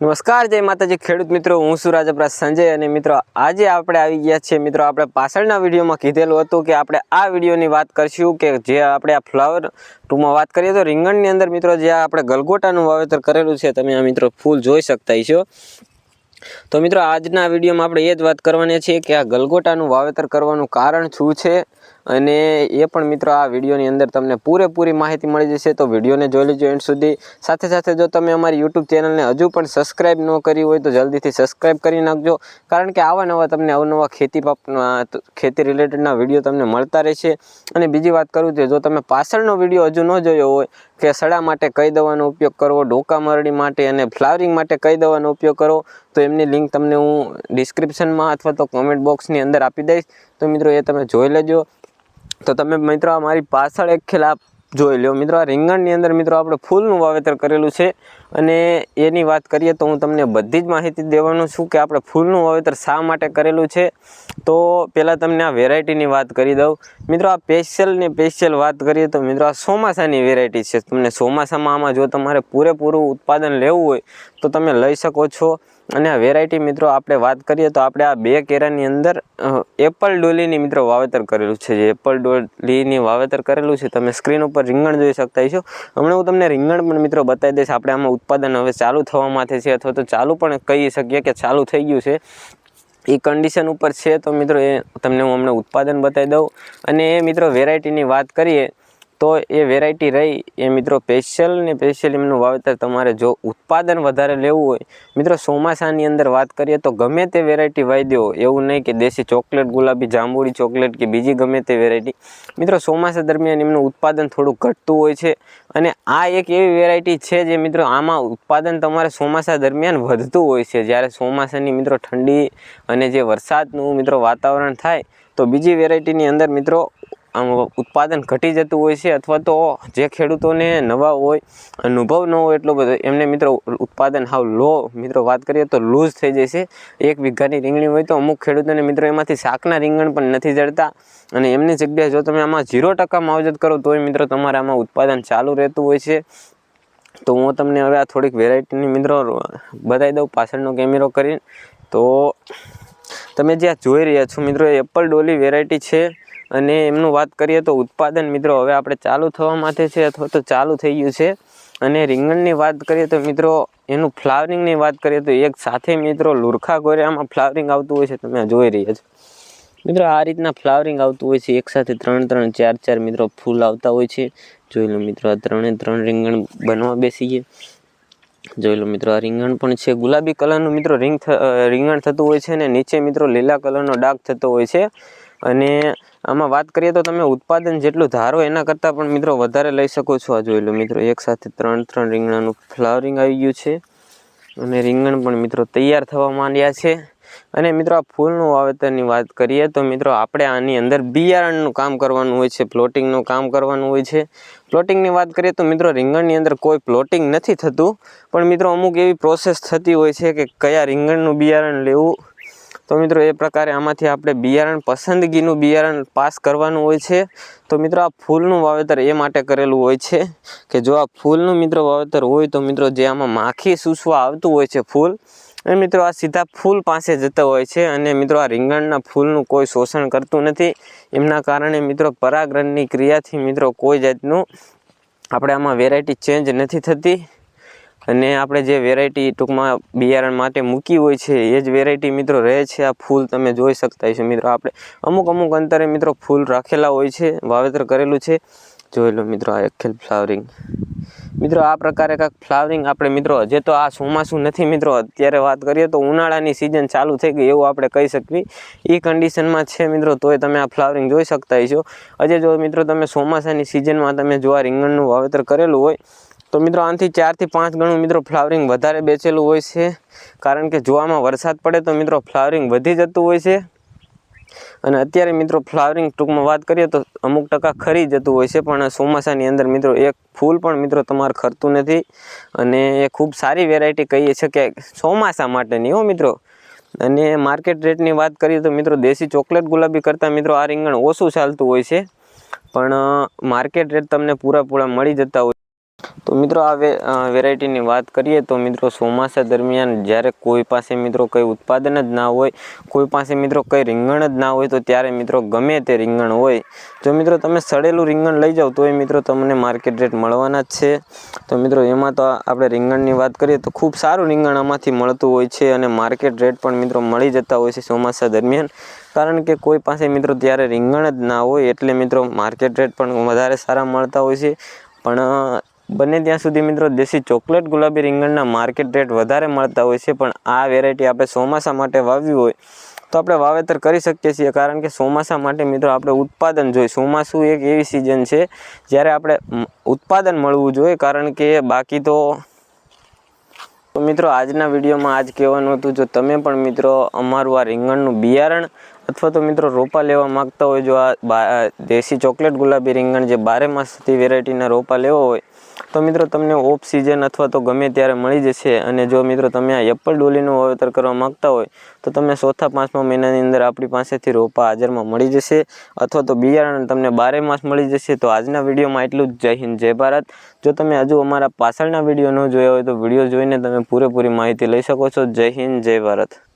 નમસ્કાર, જય માતાજી. ખેડૂત મિત્રો, હું છું રાજપરા સંજય અને મિત્રો, આજે આપણે આવી ગયા છીએ. મિત્રો, આપણે પાછળના વિડીયોમાં કીધેલું હતું કે આપણે આ વિડીયોની વાત કરીશું કે જે આપણે આ ફ્લાવર ટૂમાં વાત કરીએ તો રીંગણની અંદર મિત્રો, જે આપણે ગલગોટાનું વાવેતર કરેલું છે, તમે આ મિત્રો ફૂલ જોઈ શકતા છો તો મિત્રો, આજના વિડીયોમાં આપણે એ જ વાત કરવાની છીએ કે આ ગલગોટાનું વાવેતર કરવાનું કારણ શું છે? અને એ પણ મિત્રો આ વિડીયોની અંદર તમને પૂરેપૂરી માહિતી મળી જશે. તો વિડીયોને જોઈ લેજો એન્ડ સુધી. સાથે સાથે જો તમે અમારી યુટ્યુબ ચેનલને હજુ પણ સબસ્ક્રાઈબ ન કરી હોય તો જલ્દીથી સબસ્ક્રાઈબ કરી નાખજો. કારણ કે આવા નવા તમને અવનવા ખેતી પાક ખેતી રિલેટેડના વીડિયો તમને મળતા રહેશે. અને બીજી વાત કરું તો જો તમે પાછળનો વીડિયો હજુ ન જોયો હોય કે સડા માટે કઈ દવાનો ઉપયોગ કરવો, ડોકા મરડી માટે અને ફ્લાવરિંગ માટે કઈ દવાનો ઉપયોગ કરવો તો એમની લિંક તમને હું ડિસ્ક્રિપ્શનમાં અથવા તો કોમેન્ટ બોક્સની અંદર આપી દઈશ. તો મિત્રો એ તમે જોઈ લેજો. તો તમે મિત્રો મારી પાછળ એક ખેલ જોઈ લો મિત્રો રીંગણની અંદર મિત્રો આપણે ફૂલનું વાવેતર કરેલું છે. અને એની વાત કરીએ તો હું તમને બધી જ માહિતી દેવાનું છું કે આપણે ફૂલનું વાવેતર શા માટે કરેલું છે. તો પહેલાં તમને આ વેરાયટીની વાત કરી દઉં. મિત્રો, આ પેશિયલ ને પેશિયલ વાત કરીએ તો મિત્રો, આ ચોમાસાની વેરાયટી છે. તમને ચોમાસામાં આમાં જો તમારે પૂરેપૂરું ઉત્પાદન લેવું હોય તો તમે લઈ શકો છો. અને આ વેરાયટી મિત્રો, આપણે વાત કરીએ તો આપણે આ બે કેરાની અંદર એપલ ડોલીની મિત્રો વાવેતર કરેલું છે. જે એપલ ડોલીની વાવેતર કરેલું છે, તમે સ્ક્રીન ઉપર રીંગણ જોઈ શકતા છો હમણાં હું તમને રીંગણ પણ મિત્રો બતાવી દઈશ. આપણે આમાં ઉત્પાદન હવે ચાલુ થવા માટે છે અથવા તો ચાલુ પણ કહી શકીએ કે ચાલુ થઈ ગયું છે. એ કન્ડિશન ઉપર છે તો મિત્રો એ તમને હું હમણાં ઉત્પાદન બતાવી દઉં. અને એ મિત્રો વેરાયટીની વાત કરીએ તો એ વેરાયટી રહી. એ મિત્રો સ્પેશિયલ ને સ્પેશિયલ એમનું વાવેતર તમારે જો ઉત્પાદન વધારે લેવું હોય, મિત્રો ચોમાસાની અંદર વાત કરીએ તો ગમે તે વેરાયટી વાવી દો એવું નહીં કે દેશી ચોકલેટ, ગુલાબી, જાંબુડી ચોકલેટ કે બીજી ગમે તે વેરાયટી મિત્રો ચોમાસા દરમિયાન એમનું ઉત્પાદન થોડું ઘટતું હોય છે અને આ એક એવી વેરાયટી છે જે મિત્રો આમાં ઉત્પાદન તમારે ચોમાસા દરમિયાન વધતું હોય છે. જ્યારે ચોમાસાની મિત્રો ઠંડી અને જે વરસાદનું મિત્રો વાતાવરણ થાય, તો બીજી વેરાયટીની અંદર મિત્રો આમ ઉત્પાદન ઘટી જતું હોય છે અથવા તો જે ખેડૂતોને નવા હોય, અનુભવ ન હોય એટલો બધો, એમને મિત્રો ઉત્પાદન હાવ લો. મિત્રો વાત કરીએ તો લૂઝ થઈ જાય છે. એક વીઘાની રીંગણી હોય તો અમુક ખેડૂતોને મિત્રો એમાંથી શાકના રીંગણ પણ નથી જડતા. અને એમની જગ્યાએ જો તમે આમાં ઝીરો ટકા માવજત કરો તોય મિત્રો તમારે આમાં ઉત્પાદન ચાલુ રહેતું હોય છે. તો હું તમને હવે આ થોડીક વેરાયટીની મિત્રો બતાવી દઉં, પાછળનો કેમેરો કરીને. તો તમે જ્યાં જોઈ રહ્યા છો મિત્રો એપલ ડોલી વેરાયટી છે. અને એમનું વાત કરીએ તો ઉત્પાદન મિત્રો હવે આપણે ચાલુ થવા માટે છે, અથવા તો ચાલુ થઈ ગયું છે. અને રીંગણની વાત કરીએ તો મિત્રો, એનું ફ્લાવરિંગની વાત કરીએ તો એક સાથે મિત્રો લુરખા ગોરિયામાં ફ્લાવરિંગ આવતું હોય છે, તમે જોઈ રહ્યા છો. મિત્રો, આ રીતના ફ્લાવરિંગ આવતું હોય છે, એક સાથે ત્રણ ત્રણ, ચાર ચાર મિત્રો ફૂલ આવતા હોય છે. જોઈ લો મિત્રો, આ ત્રણે ત્રણ રીંગણ બનવા બેસીએ. જોઈ લો મિત્રો, આ રીંગણ પણ છે. ગુલાબી કલરનું મિત્રો રીંગ રીંગણ થતું હોય છે અને નીચે મિત્રો લીલા કલરનો ડાઘ થતો હોય છે. અને આમાં વાત કરીએ તો તમે ઉત્પાદન જેટલું ધારો એના કરતાં પણ મિત્રો વધારે લઈ શકો છો આ જોઈ લો મિત્રો. એક સાથે ત્રણ ત્રણ રીંગણાનું ફ્લાવરિંગ આવી ગયું છે. અને રીંગણ પણ મિત્રો તૈયાર થવા માંડ્યા છે. અને મિત્રો આ ફૂલનું વાવેતરની વાત કરીએ તો મિત્રો આપણે આની અંદર બિયારણનું કામ કરવાનું હોય છે, પ્લોટિંગનું કામ કરવાનું હોય છે. પ્લોટિંગની વાત કરીએ તો મિત્રો રીંગણની અંદર કોઈ પ્લોટિંગ નથી થતું. પણ મિત્રો અમુક એવી પ્રોસેસ થતી હોય છે કે કયા રીંગણનું બિયારણ લેવું તો મિત્રો એ પ્રકારે આમાંથી આપણે બિયારણ, પસંદગીનું બિયારણ પાસ કરવાનું હોય છે. તો મિત્રો આ ફૂલનું વાવેતર એ માટે કરેલું હોય છે કે જો આ ફૂલનું મિત્રો વાવેતર હોય તો મિત્રો જે આમાં માખી, સૂસવા આવતું હોય છે ફૂલ, એ મિત્રો આ સીધા ફૂલ પાસે જતા હોય છે અને મિત્રો આ રીંગણના ફૂલનું કોઈ શોષણ કરતું નથી. એમના કારણે મિત્રો પરાગરણની ક્રિયાથી મિત્રો કોઈ જાતનું આપણે આમાં વેરાયટી ચેન્જ નથી થતી. અને આપણે જે વેરાયટી ટૂંકમાં બિયારણ માટે મૂકી હોય છે, એ જ વેરાયટી મિત્રો રહે છે. આ ફૂલ તમે જોઈ શકતા છો મિત્રો. આપણે અમુક અમુક અંતરે મિત્રો ફૂલ રાખેલા હોય છે, વાવેતર કરેલું છે. જોઈ લો મિત્રો આ એક ફ્લાવરિંગ મિત્રો આ પ્રકારે કાંઈક ફ્લાવરિંગ આપણે મિત્રો, હજે તો આ ચોમાસું નથી મિત્રો. અત્યારે વાત કરીએ તો ઉનાળાની સિઝન ચાલુ થઈ ગઈ એવું આપણે કહી શકવી. એ કન્ડિશનમાં છે મિત્રો, તોય તમે આ ફ્લાવરિંગ જોઈ શકતા છો હજે જો મિત્રો તમે ચોમાસાની સિઝનમાં તમે જો આ રીંગણનું વાવેતર કરેલું હોય તો મિત્રો આનાથી ચારથી પાંચ ગણું મિત્રો ફ્લાવરિંગ વધારે બેચેલું હોય છે. કારણ કે જોવામાં વરસાદ પડે તો મિત્રો ફ્લાવરિંગ વધી જતું હોય છે. અને અત્યારે મિત્રો ફ્લાવરિંગ ટૂંકમાં વાત કરીએ તો અમુક ટકા ખરી જતું હોય છે, પણ ચોમાસાની અંદર મિત્રો એક ફૂલ પણ મિત્રો તમારે ખરતું નથી. અને એ ખૂબ સારી વેરાયટી કહીએ છીએ કે ચોમાસા માટેની હો મિત્રો. અને માર્કેટ રેટની વાત કરીએ તો મિત્રો દેશી ચોકલેટ ગુલાબી કરતાં મિત્રો આ રીંગણ ઓછું ચાલતું હોય છે. પણ માર્કેટ રેટ તમને પૂરા મળી જતા હોય તો મિત્રો આ વેરાયટીની વાત કરીએ તો મિત્રો ચોમાસા દરમિયાન જ્યારે કોઈ પાસે મિત્રો કંઈ ઉત્પાદન જ ના હોય, કોઈ પાસે મિત્રો કંઈ રીંગણ જ ના હોય, તો ત્યારે મિત્રો ગમે તે રીંગણ હોય. જો મિત્રો તમે સડેલું રીંગણ લઈ જાઓ તો એ મિત્રો તમને માર્કેટ રેટ મળવાના જ છે. તો મિત્રો એમાં તો આપણે રીંગણની વાત કરીએ, તો ખૂબ સારું રીંગણ આમાંથી મળતું હોય છે અને માર્કેટ રેટ પણ મિત્રો મળી જતા હોય છે ચોમાસા દરમિયાન. કારણ કે કોઈ પાસે મિત્રો ત્યારે રીંગણ જ ના હોય, એટલે મિત્રો માર્કેટ રેટ પણ વધારે સારા મળતા હોય છે. પણ બને ત્યાં સુધી મિત્રો દેશી ચોકલેટ ગુલાબી રીંગણના માર્કેટ રેટ વધારે મળતા હોય છે, પણ આ વેરાયટી આપણે ચોમાસા માટે વાવવી હોય તો આપણે વાવેતર કરી શકીએ છીએ, કારણ કે ચોમાસા માટે મિત્રો આપણે ઉત્પાદન જોઈએ. ચોમાસું એક એવી સિઝન છે જ્યારે આપણે ઉત્પાદન મળવું જોઈએ, કારણ કે બાકી તો મિત્રો આજના વિડીયોમાં આજ કહેવાનું હતું, જો તમે પણ મિત્રો અમારું આ રીંગણનું બિયારણ અથવા તો મિત્રો રોપા લેવા માંગતા હોય, જો આ દેશી ચોકલેટ ગુલાબી રીંગણ જે બારે માસથી વેરાયટીના રોપા લેવા હોય તો મિત્રો, તમને ઓફ સિઝન અથવા તો ગમે ત્યારે મળી જશે અને જો મિત્રો, તમે આ એપલ ડોલીનું વાવેતર કરવા માગતા હોય, તો તમને ચોથા પાંચમા મહિનાની અંદર આપણી પાસેથી રોપા હાજરમાં મળી જશે અથવા તો બિયારણ તમને બારે માસ મળી જશે. તો આજના વિડીયોમાં એટલું જ. જય હિન્દ, જય ભારત. જો તમે હજુ અમારા પાછળના વીડિયો ન જોયા હોય તો વીડિયો જોઈને તમે પૂરેપૂરી માહિતી લઈ શકો છો. જય હિન્દ, જય ભારત.